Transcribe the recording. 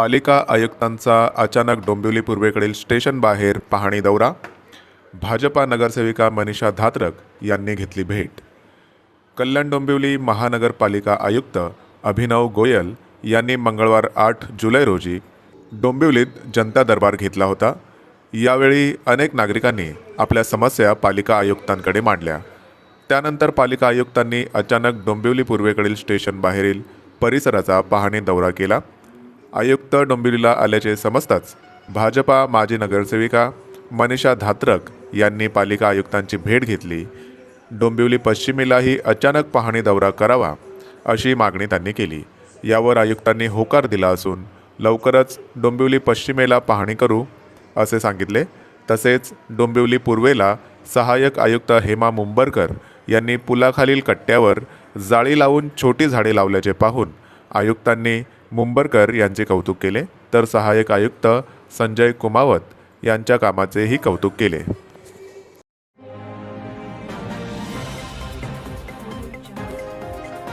पालिका आयुक्तांचा अचानक डोंबिवली पूर्वेकडील स्टेशन बाहेर पाहणी दौरा भाजपा नगरसेविका मनीषा धात्रक यांनी घेतली भेट. कल्याण डोंबिवली महानगरपालिका आयुक्त अभिनव गोयल यांनी मंगळवार आठ जुलै रोजी डोंबिवलीत जनता दरबार घेतला होता. यावेळी अनेक नागरिकांनी आपल्या समस्या पालिका आयुक्तांकडे मांडल्या. त्यानंतर पालिका आयुक्तांनी अचानक डोंबिवली पूर्वेकडील स्टेशन बाहेरील परिसराचा पाहणी दौरा केला. आयुक्त डोंबिवलीला आल्याचे समजताच भाजपा माजी नगरसेविका मनीषा धात्रक यांनी पालिका आयुक्तांची भेट घेतली. डोंबिवली पश्चिमेलाही अचानक पाहणी दौरा करावा अशी मागणी त्यांनी केली. यावर आयुक्तांनी होकार दिला असून लवकरच डोंबिवली पश्चिमेला पाहणी करू असे सांगितले. तसेच डोंबिवली पूर्वेला सहाय्यक आयुक्त हेमा मुंबरकर यांनी पुलाखालील कट्ट्यावर जाळी लावून छोटी झाडे लावल्याचे पाहून आयुक्तांनी मुंबरकर यांचे कौतुक केले. तर सहाय्यक आयुक्त संजय कुमावत यांच्या कामाचेही कौतुक केले.